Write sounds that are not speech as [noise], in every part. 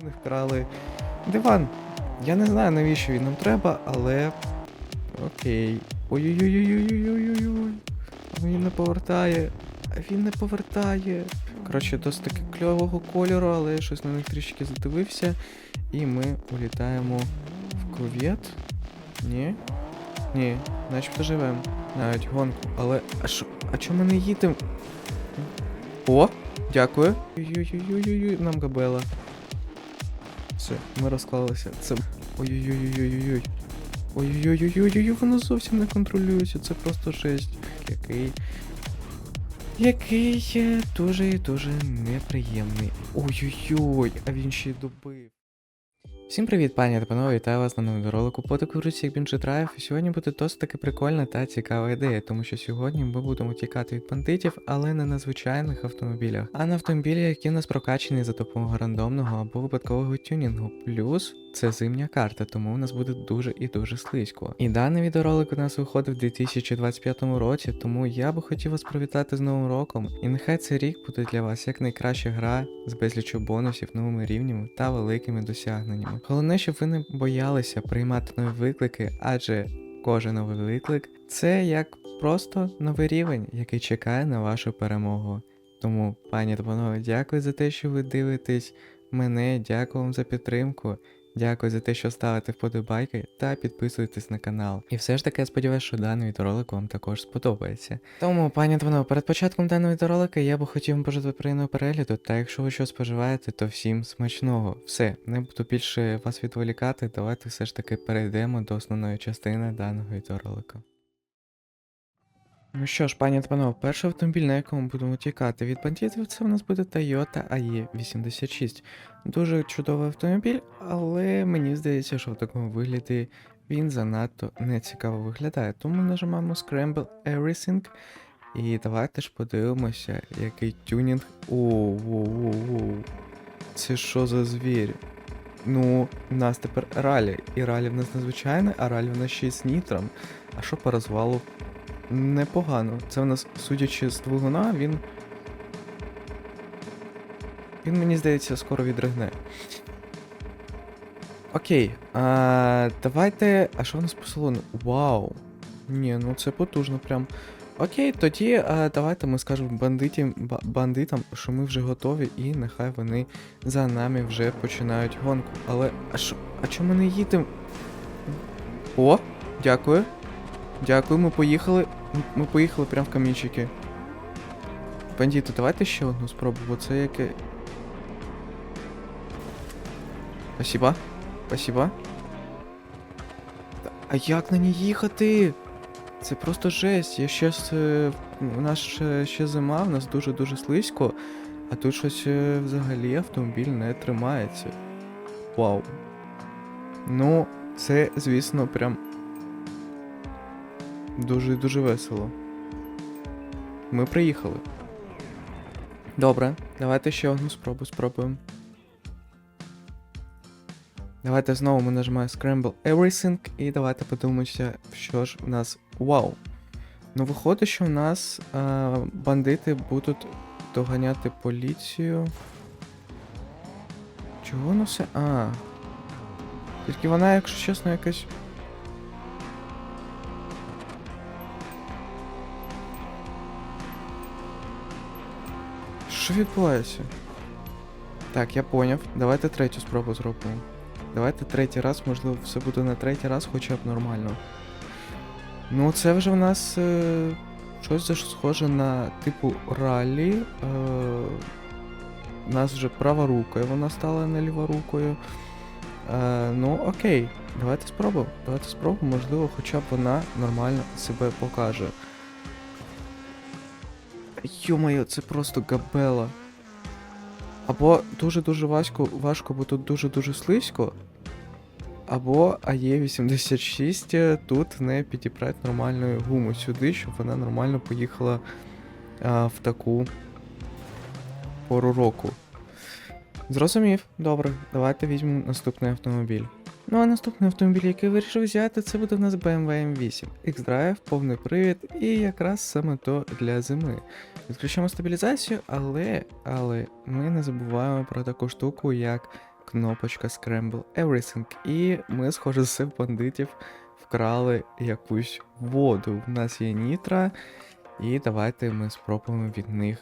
Вони вкрали диван. Я не знаю, навіщо він нам треба, але. Окей. Ой-ой-ой-ой-ой-ой-ой-ой. Він не повертає. Він не повертає. Коротше, досить таки кльового кольору, але я щось на них трішки задивився. І ми улітаємо в кувет. Ні? Ні, начебто живемо. Навіть гонку. Але. А що? А чому ми не їдемо? О! Дякую. Ой-ой-ой-ой-ой, нам габела. Все, ми розклалися. Це. Ой-ой-ой-ой-ой-ой. Ой-ой-ой-ой-ой, воно зовсім не контролюється, це просто жесть. Який. Який дуже і дуже неприємний. Ой-ой-ой, а він ще й добив. Всім привіт, пані та панове, вітаю вас на новому відеоролику по таку як Бінджи Драйв. Сьогодні буде досить таки прикольна та цікава ідея, тому що сьогодні ми будемо тікати від бандитів, але не на звичайних автомобілях, а на автомобілі, які в нас прокачані за допомогою рандомного або випадкового тюнінгу. Плюс це зимня карта, тому у нас буде дуже і дуже слизько. І даний відеоролик у нас виходив у 2025 році, тому я би хотів вас привітати з Новим роком. І нехай цей рік буде для вас як найкраща гра з безлічю бонусів, новими рівнями та великими досягненнями. Головне, щоб ви не боялися приймати нові виклики, адже кожен новий виклик це як просто новий рівень, який чекає на вашу перемогу. Тому, пані та панове, дякую за те, що ви дивитесь мене, дякую вам за підтримку. Дякую за те, що ставите вподобайки та підписуєтесь на канал. І все ж таки я сподіваюся, що даний відеоролик вам також сподобається. Тому, пані та перед початком даного відеоролика я би хотів бажати приємного перегляду, та якщо ви щось споживаєте, то всім смачного. Все, не буду більше вас відволікати, давайте все ж таки перейдемо до основної частини даного відеоролика. Ну що ж, пані та панове, перший автомобіль, на якому будемо тікати від бандитів, це в нас буде Toyota AE86. Дуже чудовий автомобіль, але мені здається, що в такому вигляді він занадто нецікаво виглядає. Тому нажимаємо Scramble Everything. І давайте ж подивимося, який тюнінг. О, воу, воу, воу. Це що за звір? Ну, у нас тепер ралі. І ралі в нас незвичайне, а ралі в нас ще й з нітром. А що по розвалу? Непогано. Це в нас, судячи з двигуна, він. Він, мені здається, скоро відригне. Окей. А, давайте. А що в нас по салону? Вау. Ні, ну це потужно прям. Окей, тоді а, давайте ми скажемо бандитам, ба- бандитам, що ми вже готові, і нехай вони за нами вже починають гонку. Але. А що? А чому ми не їдемо? О, дякую. Дякую, ми поїхали. М- Ми поїхали прямо в камінчики. Бандити, давайте ще одну спробу, бо це яке. Спасибо. Спасибо. А як на ній їхати? Це просто жесть. Я ще з. е, У нас ще, ще зима, у нас дуже-дуже слизько, а тут щось е, взагалі автомобіль не тримається. Вау. Ну, це, звісно, прям дуже-дуже весело. Ми приїхали. Добре, давайте ще одну спробу спробуємо. Давайте знову ми нажимаємо Scramble Everything і давайте подивимося, що ж в нас. Вау! Ну, виходить, що в нас е, бандити будуть доганяти поліцію. Чого воно все. А. Тільки вона, якщо чесно, якась. Що відбувається? Так, я поняв. Давайте третю спробу зробимо. Давайте третій раз, можливо, все буде на третій раз, хоча б нормально. Ну, це вже в нас е, щось же схоже на типу ралі. Е, у нас вже права рука, вона стала не ліворукою. Е, ну, окей, давайте спробуємо. Давайте спробуємо, можливо, хоча б вона нормально себе покаже. Йо-моє, це просто габела. Або дуже-дуже важко, важко, бо тут дуже-дуже слизько. Або АЕ86 е, тут не підібрати нормальну гуму сюди, щоб вона нормально поїхала а, в таку пору року. Зрозумів, добре, давайте візьмемо наступний автомобіль. Ну а наступний автомобіль, який вирішив взяти, це буде в нас BMW M8. X-Drive, повний привід і якраз саме то для зими. Відключимо стабілізацію, але, але ми не забуваємо про таку штуку, як кнопочка Scramble Everything. І ми, схоже, з бандитів вкрали якусь воду. У нас є нітра, і давайте ми спробуємо від них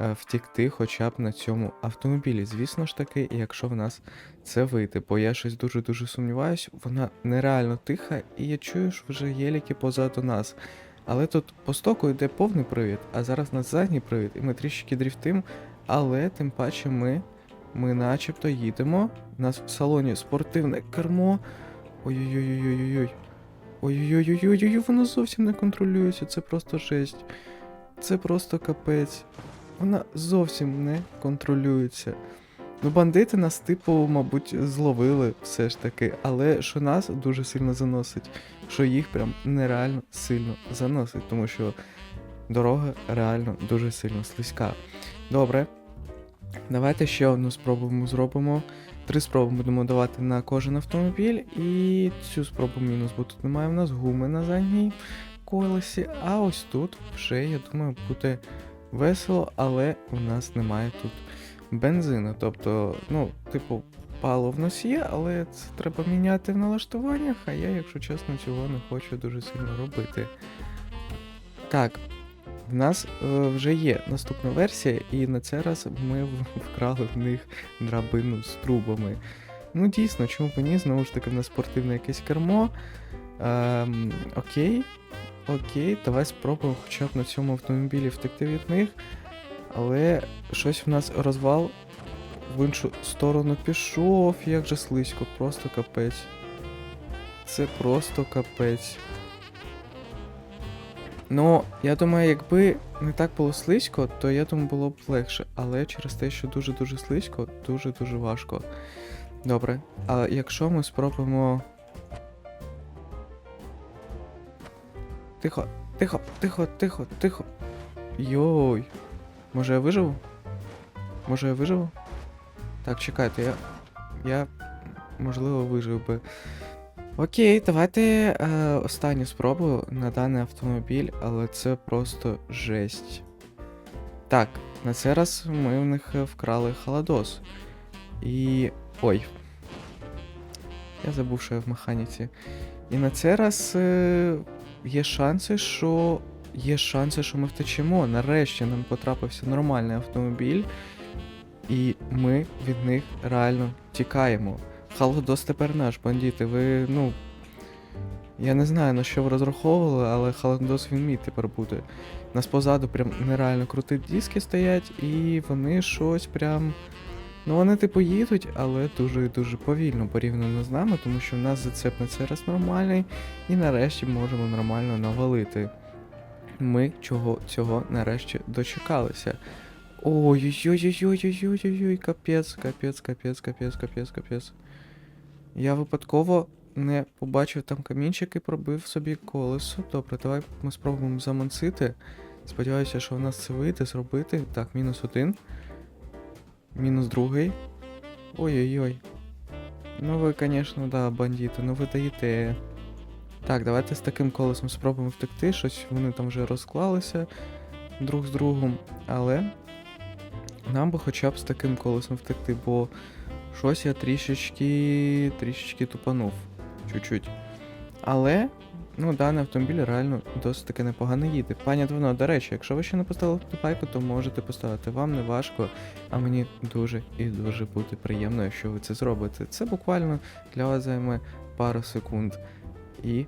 втікти хоча б на цьому автомобілі. Звісно ж таки, якщо в нас це вийде, бо я щось дуже-дуже сумніваюсь, вона нереально тиха, і я чую, що вже єліки позаду нас. Але тут по стоку йде повний привід, а зараз нас задній привід, і ми трішки дріфтим, але тим паче ми, ми начебто їдемо. У нас в салоні спортивне кермо. Ой-ой-ой-ой-ой-ой. Ой-ой-ой-ой-ой, воно зовсім не контролюється, це просто жесть. Це просто капець. Вона зовсім не контролюється. Ну, бандити нас, типу, мабуть, зловили все ж таки, але що нас дуже сильно заносить, що їх прям нереально сильно заносить, тому що дорога реально дуже сильно слизька. Добре. Давайте ще одну спробу зробимо. Три спроби будемо давати на кожен автомобіль, і цю спробу мінус, бо тут немає в нас гуми на задній колесі. А ось тут вже, я думаю, буде весело, але у нас немає тут бензину. Тобто, ну, типу, паливо в нас є, але це треба міняти в налаштуваннях, а я, якщо чесно, цього не хочу дуже сильно робити. Так, в нас е, вже є наступна версія, і на цей раз ми вкрали в них драбину з трубами. Ну, дійсно, чому б ні? Знову ж таки, в нас спортивне якесь кермо. Ем, окей. Окей, давай спробуємо хоча б на цьому автомобілі втекти від них. Але щось в нас розвал в іншу сторону пішов, як же слизько, просто капець. Це просто капець. Ну, я думаю, якби не так було слизько, то я думаю, було б легше. Але через те, що дуже-дуже слизько, дуже-дуже важко. Добре. А якщо ми спробуємо. Тихо, тихо, тихо, тихо, тихо. Йой. Може я виживу? Може я виживу? Так, чекайте, я. Я. Можливо, вижив би. Окей, давайте е, останню спробу на даний автомобіль, але це просто жесть. Так, на цей раз ми в них вкрали холодос. І. Ой. Я забув, що я в механіці. І на цей раз е, є шанси, що. Є шанси, що ми втечемо. Нарешті нам потрапився нормальний автомобіль, і ми від них реально тікаємо. Халодос тепер наш, бандити. Ви, ну. Я не знаю, на що ви розраховували, але Халодос він мій тепер буде. Нас позаду прям нереально круті диски стоять, і вони щось прям. Ну, вони типу їдуть, але дуже дуже повільно порівняно з нами, тому що в нас зацеп на цей раз нормальний, і нарешті можемо нормально навалити. Ми чого цього нарешті дочекалися. Ой-ой-ой-ой-ой-ой-ой-ой, капець, капець, капець, капець, капець, капець. Я випадково не побачив там камінчик і пробив собі колесо. Добре, давай ми спробуємо замансити. Сподіваюся, що в нас це вийде зробити. Так, мінус один. Мінус другий. Ой-ой-ой. Ну ви, звісно, да, бандити, ну ви даєте. Так, давайте з таким колесом спробуємо втекти. Щось вони там вже розклалися друг з другом. Але нам би хоча б з таким колесом втекти, бо щось я трішечки. трішечки тупанув. Чуть-чуть. Але, ну, даний автомобіль реально досить таки непогано їде. Пані Двоно, до речі, якщо ви ще не поставили вподобайку, то можете поставити. Вам не важко, а мені дуже і дуже буде приємно, якщо ви це зробите. Це буквально для вас займе пару секунд. І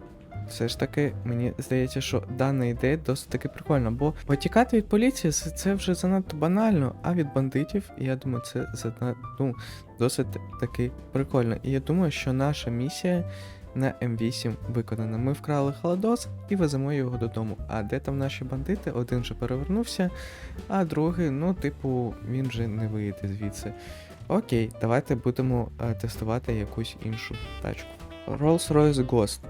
все ж таки, мені здається, що дана ідея досить таки прикольна, бо потікати від поліції це вже занадто банально, а від бандитів, я думаю, це занадто, ну, досить таки прикольно. І я думаю, що наша місія на М8 виконана. Ми вкрали холодос і веземо його додому. А де там наші бандити? Один же перевернувся, а другий, ну, типу, він вже не вийде звідси. Окей, давайте будемо е, тестувати якусь іншу тачку. Rolls-Royce Ghost.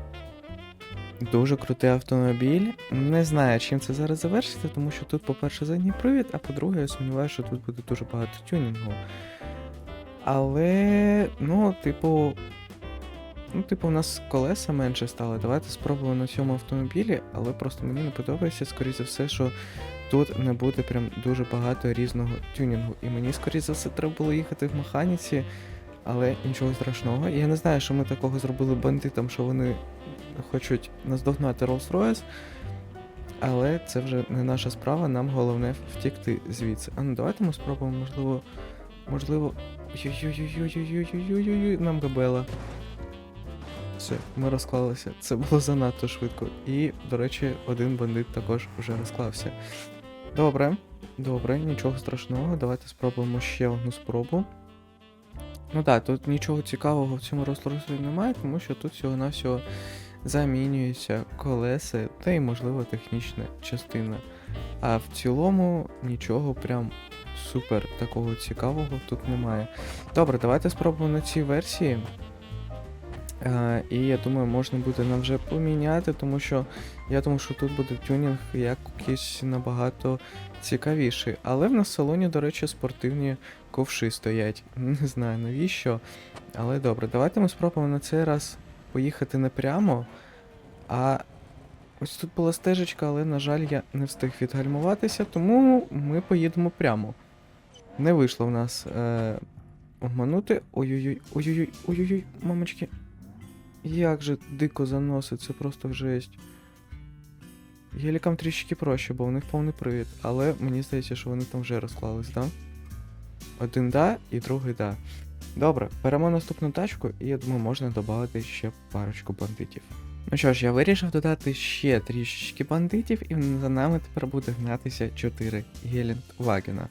Дуже крутий автомобіль. Не знаю, чим це зараз завершиться, тому що тут, по-перше, задній привід, а по-друге, я сумніваюся, що тут буде дуже багато тюнінгу. Але, ну, типу. Ну, типу, у нас колеса менше стали. Давайте спробуємо на цьому автомобілі, але просто мені не подобається, скоріше за все, що тут не буде прям дуже багато різного тюнінгу. І мені, скоріше за все, треба було їхати в механіці. Але нічого страшного. Я не знаю, що ми такого зробили бандитам, що вони хочуть наздогнати Rolls-Royce. Але це вже не наша справа, нам головне втікти звідси. А ну давайте ми спробуємо, можливо. Можливо. Нам габела. Все, ми розклалися. Це було занадто швидко. І, до речі, один бандит також вже розклався. Добре, добре, нічого страшного. Давайте спробуємо ще одну спробу. Ну так, тут нічого цікавого в цьому розросі немає, тому що тут всього-навсього замінюються колеса та й, можливо, технічна частина. А в цілому нічого прям супер такого цікавого тут немає. Добре, давайте спробуємо на цій версії. Е, і я думаю, можна буде нам вже поміняти, тому що я думаю, що тут буде тюнінг якийсь набагато цікавіший. Але в нас в салоні, до речі, спортивні ковши стоять. [laughs] Не знаю навіщо. Але добре, давайте ми спробуємо на цей раз поїхати не прямо. А ось тут була стежечка, але, на жаль, я не встиг відгальмуватися, тому ми поїдемо прямо. Не вийшло в нас е, обманути. Ой-ой-ой, ой-ой-ой, ой-ой-ой, мамочки. Як же дико заносить, це просто жесть. Гелікам трішки проще, бо у них повний привід, але мені здається, що вони там вже розклались, так? Да? Один да і другий да. Добре, беремо наступну тачку, і я думаю, можна додати ще парочку бандитів. Ну що ж, я вирішив додати ще трішечки бандитів, і за нами тепер буде гнатися 4 Гелендвагена.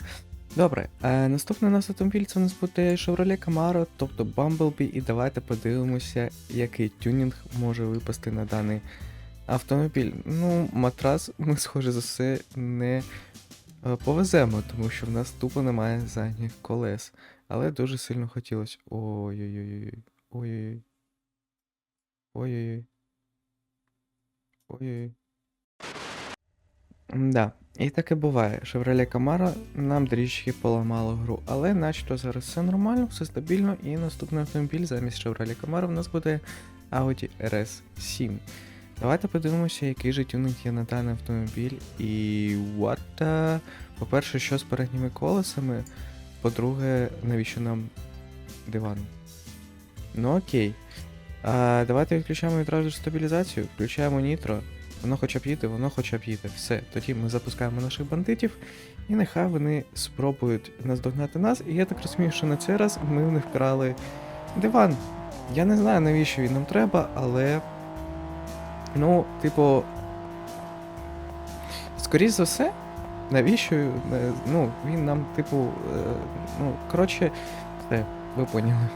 Добре, е, наступний у нас автомобіль це у нас буде Chevrolet Camaro, тобто Bumblebee, і давайте подивимося, який тюнінг може випасти на даний автомобіль. Ну, матрас ми, схоже за все, не е, повеземо, тому що в нас тупо немає задніх колес. Але дуже сильно хотілося. Ой-ой-ой. Ой-ой-ой. Ой-ой-ой. Ой-ой. Да, і таке буває. Chevrolet Camaro нам трішки поламало гру, але начебто зараз все нормально, все стабільно, і наступний автомобіль замість Chevrolet Camaro в нас буде Audi RS7. Давайте подивимося, який же тюнинг є на даний автомобіль. І what the... По-перше, що з передніми колесами. По-друге, навіщо нам диван? Ну окей. А, Давайте відключаємо відразу ж стабілізацію, включаємо нітро. Воно хоча б їде, воно хоча б їде. Все. Тоді ми запускаємо наших бандитів, і нехай вони спробують наздогнати нас. І я так розумію, що на цей раз ми в них вкрали диван. Я не знаю, навіщо він нам треба, але. Ну, типу. Скоріше за все, навіщо? е, Ну, він нам, типу. е, Ну, коротше, все, ви поняли.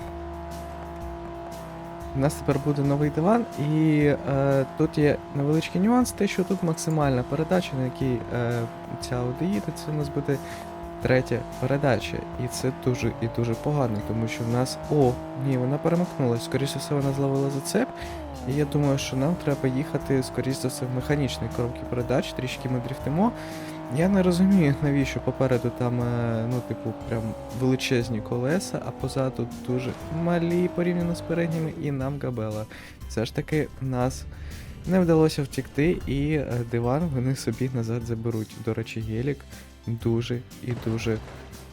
У нас тепер буде новий диван, і е, тут є невеличкий нюанс, те, що тут максимальна передача, на якій е, ця Audi це у нас буде третя передача. І це дуже і дуже погано, тому що в нас. О, ні, вона перемикнулась. Скоріше все, вона зловила зацеп. І я думаю, що нам треба їхати, скоріше за все, в механічній коробці передач, трішки ми дріфтимо. Я не розумію, навіщо попереду там, е, ну, типу, прям величезні колеса, а позаду дуже малі порівняно з передніми, і нам габела. Все ж таки, нас не вдалося втікти, і е, диван вони собі назад заберуть. До речі, гелік дуже і дуже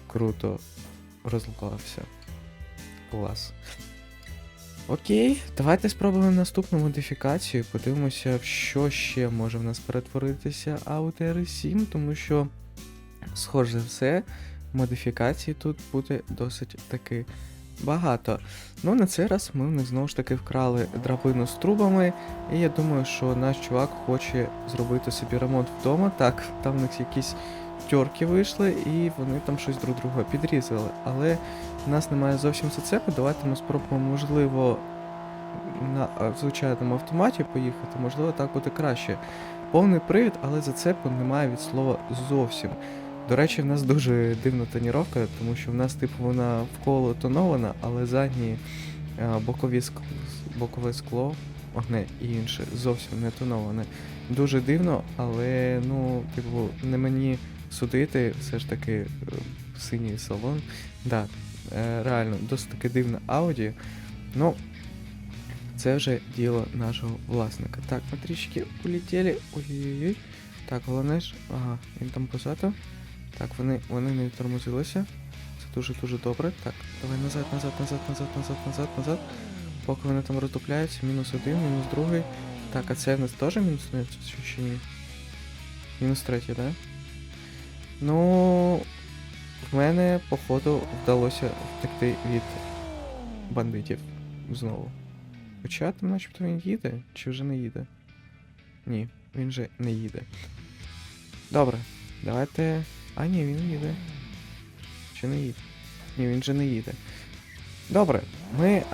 круто розклався. Клас. Окей, давайте спробуємо наступну модифікацію. Подивимося, що ще може в нас перетворитися Audi R7, тому що, схоже все, модифікацій тут буде досить таки багато. Ну, на цей раз ми в знову ж таки вкрали драбину з трубами, і я думаю, що наш чувак хоче зробити собі ремонт вдома. Так, там в них якісь тьорки вийшли, і вони там щось друг друга підрізали. Але у нас немає зовсім зацепу. Давайте ми спробуємо, можливо, на звичайному автоматі поїхати, можливо, так буде краще. Повний привід, але зацепу немає від слова зовсім. До речі, в нас дуже дивна тоніровка, тому що в нас, типу, вона вколо тонована, але задні бокові ск... бокове скло, одне і інше, зовсім не тоноване. Дуже дивно, але ну, типу, не мені судити, все ж таки е, синій салон. Да, е, реально, досить таки дивна Audi. Ну, це вже діло нашого власника. Так, ми трішки улетіли. Ой-ой-ой. Так, головне ж. Ага, він там позаду. Так, вони, вони не відтормозилися. Це дуже-дуже добре. Так, давай назад, назад, назад, назад, назад, назад, назад. Поки вони там роздупляються, мінус один, мінус другий. Так, а це в нас теж мінус чи ні? Мінус третій, да? Ну, в мене, походу, вдалося втекти від бандитів знову. Хоча там начебто він їде, чи вже не їде? Ні, він же не їде. Добре, давайте. А, ні, він їде. Чи не їде? Ні, він же не їде. Добре, ми е,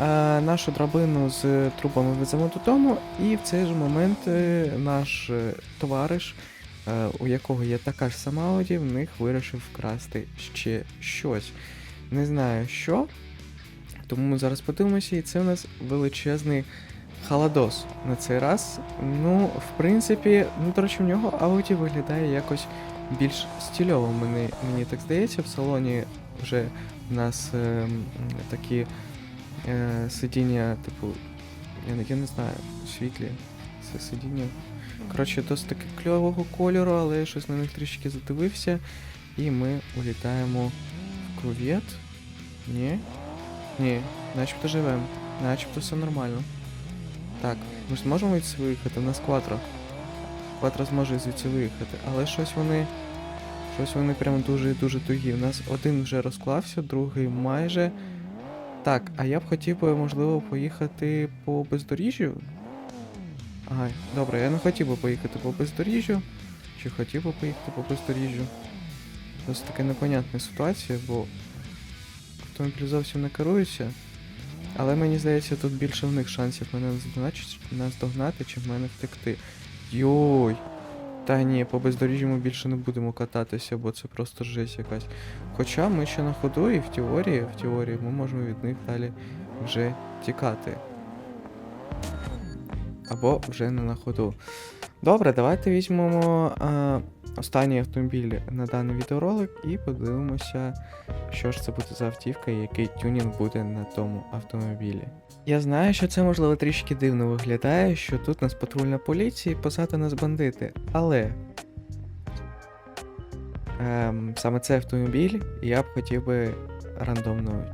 нашу драбину з трупами веземо додому, і в цей же момент е, наш е, товариш, е, у якого є така ж сама Ауді, в них вирішив вкрасти ще щось. Не знаю що. Тому ми зараз подивимося, і це у нас величезний халадос на цей раз. Ну, в принципі, ну, до речі, в нього Ауді виглядає якось більш стильово, мені, мені так здається. В салоні вже у нас е, такі е, сидіння, типу, я, не- я не знаю, світлі. Це сидіння. Коротше, досить таки кльового кольору, але я щось на них трішки задивився. І ми улітаємо в кувет. Ні. Ні, начебто живем. Начебто все нормально. Так, ми ж зможемо звідси виїхати, у нас кватро. Кватро зможе звідси виїхати, але щось вони. Щось вони прям дуже і дуже тугі. У нас один вже розклався, другий майже. Так, а я б хотів би, можливо, поїхати по бездоріжжю. Ага, добре, я не хотів би поїхати по бездоріжжю. Чи хотів би поїхати по бездоріжжю? Ось така непонятна ситуація, бо автомобіль зовсім не керується. Але мені здається, тут більше в них шансів мене наздогнати, наздогнати, чим в мене втекти. Йой! Та ні, по бездоріжжю ми більше не будемо кататися, бо це просто жесть якась. Хоча ми ще на ходу, і в теорії, в теорії ми можемо від них далі вже тікати. Або вже не на ходу. Добре, давайте візьмемо а, останній автомобіль на даний відеоролик і подивимося, що ж це буде за автівка і який тюнінг буде на тому автомобілі. Я знаю, що це можливо трішки дивно виглядає, що тут нас патрульна поліція і позаду нас бандити, але ем, саме цей автомобіль я б хотів би рандомно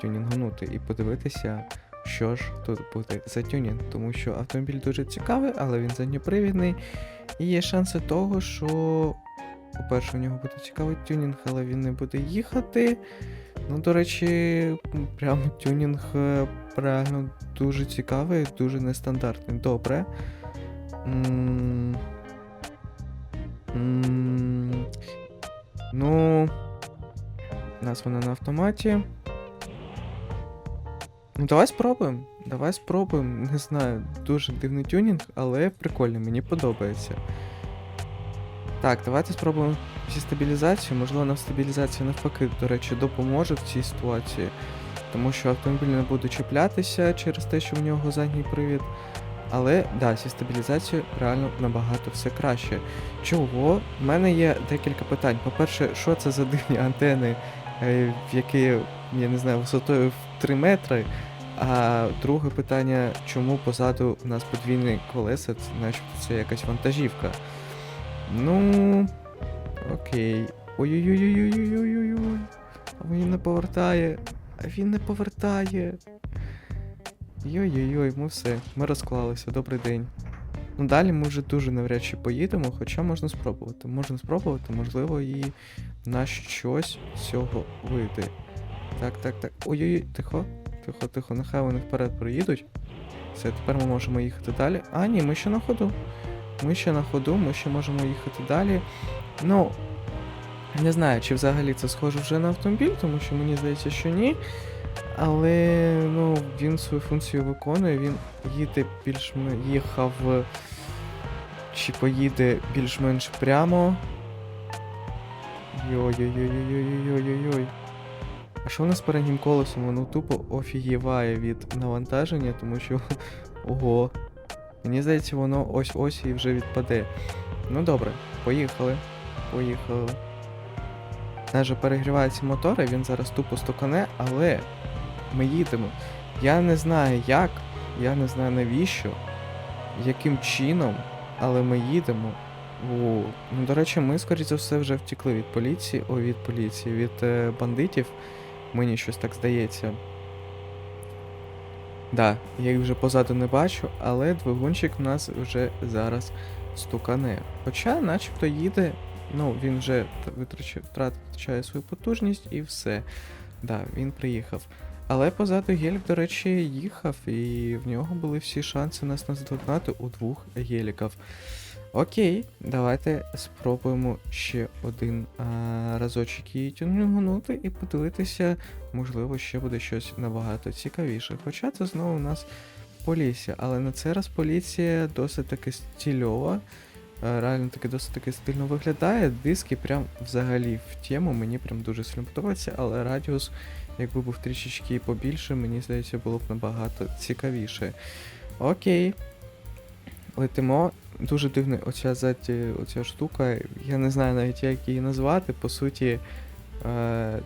тюнінгнути і подивитися, що ж тут буде за тюнінг, тому що автомобіль дуже цікавий, але він задньопривідний. І є шанси того, що, по-перше, у нього буде цікавий тюнінг, але він не буде їхати. Ну, до речі, прям тюнінг е, реально дуже цікавий, дуже нестандартний. Добре. Ну. У нас вона на автоматі. Ну, давай спробуємо. Давай спробуємо. Не знаю, дуже дивний тюнінг, але прикольний, мені подобається. Так, давайте спробуємо зі стабілізацією. Можливо, нам стабілізація навпаки, до речі, допоможе в цій ситуації. Тому що автомобіль не буде чіплятися через те, що в нього задній привід. Але да, зі стабілізацією реально набагато все краще. Чого? У мене є декілька питань. По-перше, що це за дивні антени, е, в які, я не знаю, висотою в 3 метри. А друге питання, чому позаду у нас подвійні колеса, це начебто це якась вантажівка. Ну. Окей. Ой-ой-ой-ой-ой-ой-ой. А він не повертає. А він не повертає. Йой-йой-йой, ми все, ми розклалися, добрий день. Ну далі ми вже дуже навряд чи поїдемо, хоча можна спробувати. Можна спробувати, можливо, і на щось з цього вийде. Так, так, так. Ой-ой-ой, тихо, тихо, тихо, нехай вони вперед проїдуть. Все, тепер ми можемо їхати далі. А, ні, ми ще на ходу. Ми ще на ходу, ми ще можемо їхати далі. Ну, не знаю, чи взагалі це схоже вже на автомобіль, тому що мені здається, що ні. Але ну, він свою функцію виконує, він їде більш їхав чи поїде більш-менш прямо. Йой-йой-йой-йой-йой-йой-йой. А що в нас з переднім колесом? Воно тупо офігіває від навантаження, тому що. [laughs] Ого. Мені здається, воно ось-ось і вже відпаде. Ну добре, поїхали. Поїхали. Навіть перегрівається мотор, і він зараз тупо стукане, але ми їдемо. Я не знаю як, я не знаю навіщо, яким чином, але ми їдемо. О, ну, до речі, ми, скоріше за все, вже втекли від поліції, о, від поліції, від е, бандитів. Мені щось так здається. Да, я їх вже позаду не бачу, але двигунчик у нас вже зараз стукане. Хоча, начебто, їде, ну, він вже втрачає свою потужність і все. Да, він приїхав. Але позаду гелік, до речі, їхав, і в нього були всі шанси нас наздогнати у двох геліків. Окей, давайте спробуємо ще один а, разочок її тюнгнути і подивитися, можливо, ще буде щось набагато цікавіше. Хоча це знову у нас поліція, але на цей раз поліція досить таки стильова. е, Реально таки досить таки стильно виглядає. Диски прям взагалі в тему, мені прям дуже сильно подобається, але радіус, якби був трішечки побільше, мені здається, було б набагато цікавіше. Окей. Летимо. Дуже дивна оця оця штука. Я не знаю навіть, як її назвати. По суті, е,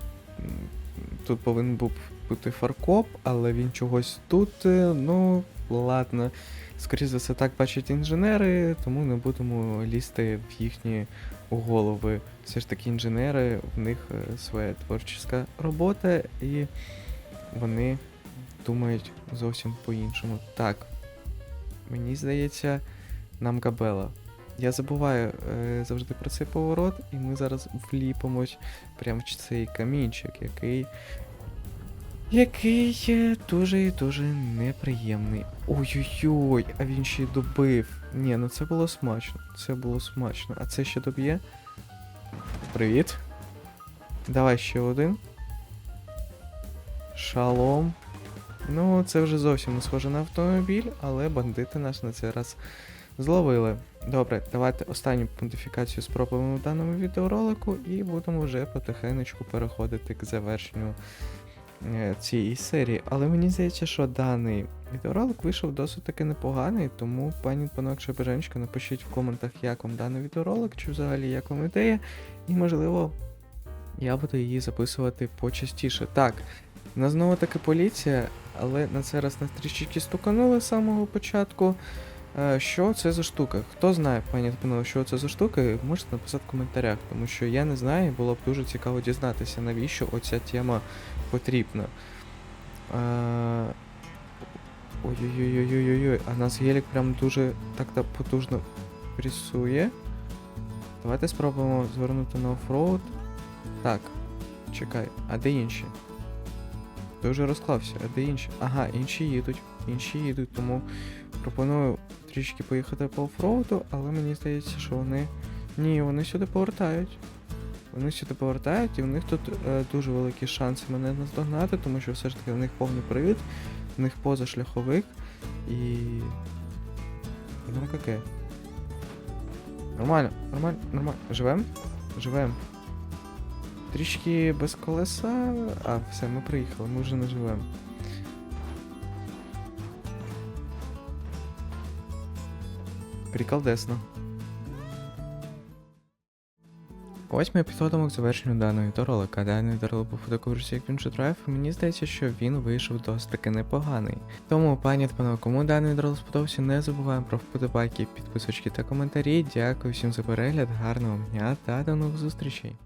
тут повинен був бути фаркоп, але він чогось тут. е, Ну, ладно. Скоріше за все, так бачать інженери, тому не будемо лізти в їхні голови. Все ж таки, інженери, в них е, своя творча робота, і вони думають зовсім по-іншому. Так, мені здається, нам габела. Я забуваю е, завжди про цей поворот, і ми зараз вліпимось прямо в цей камінчик, який. Який е, дуже і дуже неприємний. Ой-ой-ой, а він ще й добив. Ні, ну це було смачно. Це було смачно. А це ще доб'є? Привіт. Давай ще один. Шалом. Ну, це вже зовсім не схоже на автомобіль, але бандити нас на цей раз зловили. Добре, давайте останню модифікацію спробуємо в даному відеоролику і будемо вже потихенечку переходити к завершенню е, цієї серії. Але мені здається, що даний відеоролик вийшов досить таки непоганий, тому пані панок, бажанечко, напишіть в коментах, як вам даний відеоролик, чи взагалі як вам ідея, і можливо я буду її записувати почастіше. Так, у нас знову таки поліція, але на цей раз нас трішечки стуканули з самого початку. Е, Що це за штука? Хто знає, пані та панове, що це за штука, можете написати в коментарях, тому що я не знаю, було б дуже цікаво дізнатися, навіщо оця тема потрібна. Е, Ой-ой-ой-ой-ой-ой, а нас гелік прям дуже так та потужно пресує. Давайте спробуємо звернути на оффроуд. Так, чекай, а де інші? Ти вже розклався, а де інші? Ага, інші їдуть, інші їдуть, тому пропоную трішки поїхати по оффроуду, але мені здається, що вони. Ні, вони сюди повертають. Вони сюди повертають, і в них тут е, дуже великі шанси мене наздогнати, тому що все ж таки в них повний привід, в них позашляховик і. Ну таке. Нормально, нормально, нормально. Живем? Живем. Трішки без колеса. А, все, ми приїхали, ми вже не живемо. Приколдесно. Ось ми підходимо к завершенню даного відеоролика. Даний відеоролик був фотокурсі він Drive, і мені здається, що він вийшов досить таки непоганий. Тому, пані та панове, кому даний відеоролик сподобався, не забуваємо про вподобайки, підписочки та коментарі. Дякую всім за перегляд, гарного дня та до нових зустрічей.